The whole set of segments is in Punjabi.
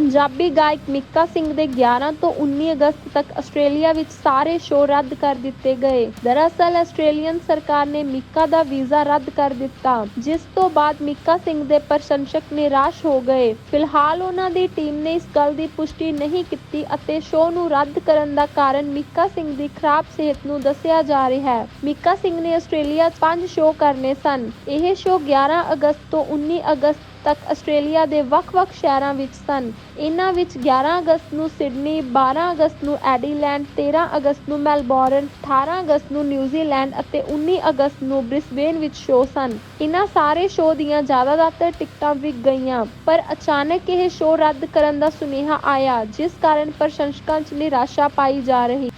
ਪੰਜਾਬੀ ਗਾਇਕ ਮਿੱਕਾ ਸਿੰਘ ਦੇ 11 ਤੋਂ 19 ਅਗਸਤ ਤੱਕ ਆਸਟ੍ਰੇਲੀਆ ਵਿੱਚ ਸਾਰੇ ਸ਼ੋਅ ਰੱਦ ਕਰ ਦਿੱਤੇ ਗਏ। ਦਰਅਸਲ, ਆਸਟ੍ਰੇਲੀਅਨ ਸਰਕਾਰ ਨੇ ਮਿੱਕਾ ਦਾ ਵੀਜ਼ਾ ਰੱਦ ਕਰ ਦਿੱਤਾ, ਜਿਸ ਤੋਂ ਬਾਅਦ ਮਿੱਕਾ ਸਿੰਘ ਦੇ ਪ੍ਰਸ਼ੰਸਕ ਨਿਰਾਸ਼ ਹੋ ਗਏ। ਫਿਲਹਾਲ, ਉਹਨਾਂ ਦੀ ਟੀਮ ਨੇ ਇਸ ਗੱਲ ਦੀ ਪੁਸ਼ਟੀ ਨਹੀਂ ਕੀਤੀ ਅਤੇ ਸ਼ੋਅ ਨੂੰ ਰੱਦ ਕਰਨ ਦਾ ਕਾਰਨ ਮਿੱਕਾ ਸਿੰਘ ਦੀ ਖਰਾਬ ਸਿਹਤ ਨੂੰ ਦੱਸਿਆ ਜਾ ਰਿਹਾ ਹੈ। ਮਿੱਕਾ ਸਿੰਘ ਨੇ ਆਸਟ੍ਰੇਲੀਆ 'ਚ ਪੰਜ ਸ਼ੋਅ ਕਰਨੇ ਸਨ। ਇਹ ਸ਼ੋਅ 11 ਅਗਸਤ ਤੋਂ 19 ਅਗਸਤ ਤੱਕ ਆਸਟ੍ਰੇਲੀਆ ਦੇ ਵੱਖ-ਵੱਖ ਸ਼ਹਿਰਾਂ ਵਿੱਚ ਸਨ। ਇਨ੍ਹਾਂ ਵਿੱਚ 11 ਅਗਸਤ ਨੂੰ ਸਿਡਨੀ 12 ਅਗਸਤ ਨੂੰ ਐਡੀਲੈਂਡ 13 ਅਗਸਤ ਨੂੰ ਮੈਲਬੌਰਨ 18 ਅਗਸਤ ਨੂੰ ਨਿਊਜ਼ੀਲੈਂਡ ਅਤੇ 19 ਅਗਸਤ ਨੂੰ ਬ੍ਰਿਸਬੇਨ ਵਿੱਚ ਸ਼ੋਅ ਸਨ। ਇਨ੍ਹਾਂ ਸਾਰੇ ਸ਼ੋਅ ਦੀਆਂ ਜ਼ਿਆਦਾਤਰ ਟਿਕਟਾਂ ਵਿਕ ਗਈਆਂ, ਪਰ ਅਚਾਨਕ ਇਹ ਸ਼ੋਅ ਰੱਦ ਕਰਨ ਦਾ ਸੁਨੇਹਾ ਆਇਆ, ਜਿਸ ਕਾਰਨ ਪ੍ਰਸ਼ੰਸਕਾਂ 'ਚ ਨਿਰਾਸ਼ਾ ਪਾਈ ਜਾ ਰਹੀ।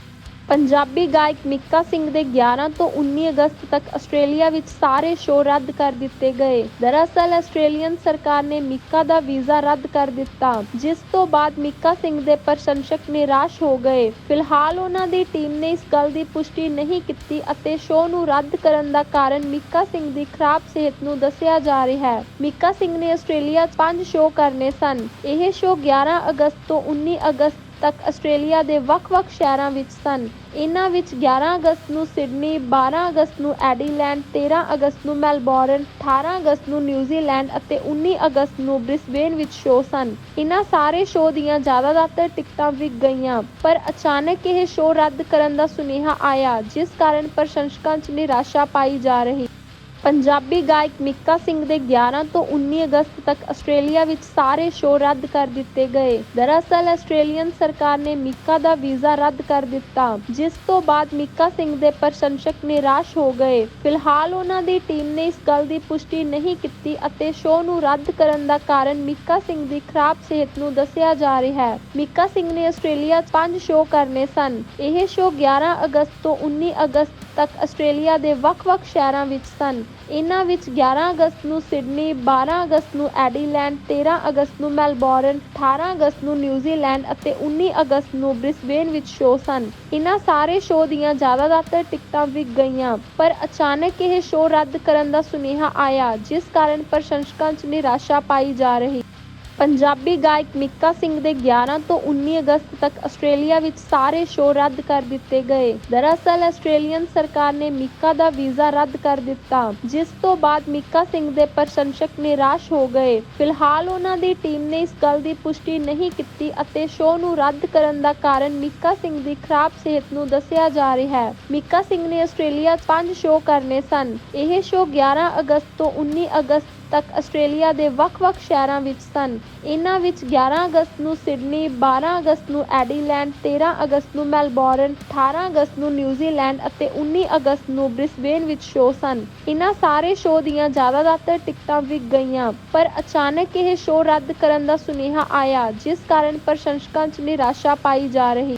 ਪੰਜਾਬੀ ਗਾਇਕ ਮਿੱਕਾ ਸਿੰਘ ਦੇ 11 ਤੋਂ 19 ਅਗਸਤ ਤੱਕ ਆਸਟ੍ਰੇਲੀਆ ਵਿੱਚ ਸਾਰੇ ਸ਼ੋਅ ਰੱਦ ਕਰ ਦਿੱਤੇ ਗਏ। ਦਰਅਸਲ, ਆਸਟ੍ਰੇਲੀਅਨ ਸਰਕਾਰ ਨੇ ਮਿੱਕਾ ਦਾ ਵੀਜ਼ਾ ਰੱਦ ਕਰ ਦਿੱਤਾ, ਜਿਸ ਤੋਂ ਬਾਅਦ ਮਿੱਕਾ ਸਿੰਘ ਦੇ ਪ੍ਰਸ਼ੰਸਕ ਨਿਰਾਸ਼ ਹੋ ਗਏ। ਫਿਲਹਾਲ, ਉਹਨਾਂ ਦੀ ਟੀਮ ਨੇ ਇਸ ਗੱਲ ਦੀ ਪੁਸ਼ਟੀ ਨਹੀਂ ਕੀਤੀ ਅਤੇ ਸ਼ੋਅ ਨੂੰ ਰੱਦ ਕਰਨ ਦਾ ਕਾਰਨ ਮਿੱਕਾ ਸਿੰਘ ਦੀ ਖਰਾਬ ਸਿਹਤ ਨੂੰ ਦੱਸਿਆ ਜਾ ਰਿਹਾ ਹੈ। ਮਿੱਕਾ ਸਿੰਘ ਨੇ ਆਸਟ੍ਰੇਲੀਆ 'ਚ ਪੰਜ ਸ਼ੋਅ ਕਰਨੇ ਸਨ। ਇਹ ਸ਼ੋਅ 11 ਅਗਸਤ ਤੋਂ 19 ਅਗਸਤ ਤੱਕ ਆਸਟ੍ਰੇਲੀਆ ਦੇ ਵੱਖ-ਵੱਖ ਸ਼ਹਿਰਾਂ ਵਿੱਚ ਸਨ। ਇਨ੍ਹਾਂ ਵਿੱਚ 11 ਅਗਸਤ ਨੂੰ ਸਿਡਨੀ 12 ਅਗਸਤ ਨੂੰ ਐਡੀਲੈਂਡ 13 ਅਗਸਤ ਨੂੰ ਮੈਲਬੌਰਨ 18 ਅਗਸਤ ਨੂੰ ਨਿਊਜ਼ੀਲੈਂਡ ਅਤੇ 19 ਅਗਸਤ ਨੂੰ ਬ੍ਰਿਸਬੇਨ ਵਿੱਚ ਸ਼ੋਅ ਸਨ। ਇਨ੍ਹਾਂ ਸਾਰੇ ਸ਼ੋਅ ਦੀਆਂ ਜ਼ਿਆਦਾਤਰ ਟਿਕਟਾਂ ਵਿਕ ਗਈਆਂ, ਪਰ ਅਚਾਨਕ ਇਹ ਸ਼ੋਅ ਰੱਦ ਕਰਨ ਦਾ ਸੁਨੇਹਾ ਆਇਆ, ਜਿਸ ਕਾਰਨ ਪ੍ਰਸ਼ੰਸਕਾਂ 'ਚ ਨਿਰਾਸ਼ਾ ਪਾਈ ਜਾ ਰਹੀ। ਪੰਜਾਬੀ ਗਾਇਕ ਮਿੱਕਾ ਸਿੰਘ ਦੇ 11 ਤੋਂ 19 ਅਗਸਤ ਤੱਕ ਆਸਟ੍ਰੇਲੀਆ ਵਿੱਚ ਸਾਰੇ ਸ਼ੋਅ ਰੱਦ ਕਰ ਦਿੱਤੇ ਗਏ। ਦਰਅਸਲ, ਆਸਟ੍ਰੇਲੀਅਨ ਸਰਕਾਰ ਨੇ ਮਿੱਕਾ ਦਾ ਵੀਜ਼ਾ ਰੱਦ ਕਰ ਦਿੱਤਾ, ਜਿਸ ਤੋਂ ਬਾਅਦ ਮਿੱਕਾ ਸਿੰਘ ਦੇ ਪ੍ਰਸ਼ੰਸਕ ਨਿਰਾਸ਼ ਹੋ ਗਏ। ਫਿਲਹਾਲ, ਉਹਨਾਂ ਦੀ ਟੀਮ ਨੇ ਇਸ ਗੱਲ ਦੀ ਪੁਸ਼ਟੀ ਨਹੀਂ ਕੀਤੀ ਅਤੇ ਸ਼ੋਅ ਨੂੰ ਰੱਦ ਕਰਨ ਦਾ ਕਾਰਨ ਮਿੱਕਾ ਸਿੰਘ ਦੀ ਖਰਾਬ ਸਿਹਤ ਨੂੰ ਦੱਸਿਆ ਜਾ ਰਿਹਾ ਹੈ। ਮਿੱਕਾ ਸਿੰਘ ਨੇ ਆਸਟ੍ਰੇਲੀਆ 'ਚ ਪੰਜ ਸ਼ੋਅ ਕਰਨੇ ਸਨ। ਇਹ ਸ਼ੋਅ 11 ਅਗਸਤ ਤੋਂ 19 ਅਗਸਤ ਤੱਕ ਆਸਟ੍ਰੇਲੀਆ ਦੇ ਵੱਖ-ਵੱਖ ਸ਼ਹਿਰਾਂ ਵਿੱਚ ਸਨ। ਇਨ੍ਹਾਂ ਵਿੱਚ 11 ਅਗਸਤ ਨੂੰ ਸਿਡਨੀ 12 ਅਗਸਤ ਨੂੰ ਐਡੀਲੈਂਡ 13 ਅਗਸਤ ਨੂੰ ਮੈਲਬੌਰਨ 18 ਅਗਸਤ ਨੂੰ ਨਿਊਜ਼ੀਲੈਂਡ ਅਤੇ 19 ਅਗਸਤ ਨੂੰ ਬ੍ਰਿਸਬੇਨ ਵਿੱਚ ਸ਼ੋਅ ਸਨ। ਇਨ੍ਹਾਂ ਸਾਰੇ ਸ਼ੋਅ ਦੀਆਂ ਜ਼ਿਆਦਾਤਰ ਟਿਕਟਾਂ ਵਿਕ ਗਈਆਂ, ਪਰ ਅਚਾਨਕ ਇਹ ਸ਼ੋਅ ਰੱਦ ਕਰਨ ਦਾ ਸੁਨੇਹਾ ਆਇਆ, ਜਿਸ ਕਾਰਨ ਪ੍ਰਸ਼ੰਸਕਾਂ 'ਚ ਨਿਰਾਸ਼ਾ ਪਾਈ ਜਾ ਰਹੀ। ਪੰਜਾਬੀ ਗਾਇਕ ਮਿੱਕਾ ਸਿੰਘ ਦੇ 11 ਤੋਂ 19 ਅਗਸਤ ਤੱਕ ਆਸਟ੍ਰੇਲੀਆ ਵਿੱਚ ਸਾਰੇ ਸ਼ੋਅ ਰੱਦ ਕਰ ਦਿੱਤੇ ਗਏ। ਦਰਅਸਲ, ਆਸਟ੍ਰੇਲੀਅਨ ਸਰਕਾਰ ਨੇ ਮਿੱਕਾ ਦਾ ਵੀਜ਼ਾ ਰੱਦ ਕਰ ਦਿੱਤਾ, ਜਿਸ ਤੋਂ ਬਾਅਦ ਮਿੱਕਾ ਸਿੰਘ ਦੇ ਪ੍ਰਸ਼ੰਸਕ ਨਿਰਾਸ਼ ਹੋ ਗਏ। ਫਿਲਹਾਲ, ਉਹਨਾਂ ਦੀ ਟੀਮ ਨੇ ਇਸ ਗੱਲ ਦੀ ਪੁਸ਼ਟੀ ਨਹੀਂ ਕੀਤੀ ਅਤੇ ਸ਼ੋਅ ਨੂੰ ਰੱਦ ਕਰਨ ਦਾ ਕਾਰਨ ਮਿੱਕਾ ਸਿੰਘ ਦੀ ਖਰਾਬ ਸਿਹਤ ਨੂੰ ਦੱਸਿਆ ਜਾ ਰਿਹਾ ਹੈ। ਮਿੱਕਾ ਸਿੰਘ ਨੇ ਆਸਟ੍ਰੇਲੀਆ 'ਚ ਪੰਜ ਸ਼ੋਅ ਕਰਨੇ ਸਨ। ਇਹ ਸ਼ੋਅ 11 ਅਗਸਤ ਤੋਂ 19 ਅਗਸਤ ਤੱਕ ਆਸਟ੍ਰੇਲੀਆ ਦੇ ਵੱਖ-ਵੱਖ ਸ਼ਹਿਰਾਂ ਵਿੱਚ ਸਨ। ਇਹਨਾਂ ਵਿੱਚ 11 ਅਗਸਤ ਨੂੰ ਸਿਡਨੀ 12 ਅਗਸਤ ਨੂੰ ਐਡੀਲੈਂਡ 13 ਅਗਸਤ ਨੂੰ ਮੈਲਬੌਰਨ 18 ਅਗਸਤ ਨੂੰ ਨਿਊਜ਼ੀਲੈਂਡ ਅਤੇ 19 ਅਗਸਤ ਨੂੰ ਬ੍ਰਿਸਬੇਨ ਵਿੱਚ ਸ਼ੋਅ ਸਨ। ਇਹਨਾਂ ਸਾਰੇ ਸ਼ੋਅ ਦੀਆਂ ਜ਼ਿਆਦਾਤਰ ਟਿਕਟਾਂ ਵਿਕ ਗਈਆਂ, ਪਰ ਅਚਾਨਕ ਇਹ ਸ਼ੋਅ ਰੱਦ ਕਰਨ ਦਾ ਸੁਨੇਹਾ ਆਇਆ, ਜਿਸ ਕਾਰਨ ਪ੍ਰਸ਼ੰਸਕਾਂ 'ਚ ਨਿਰਾਸ਼ਾ ਪਾਈ ਜਾ ਰਹੀ।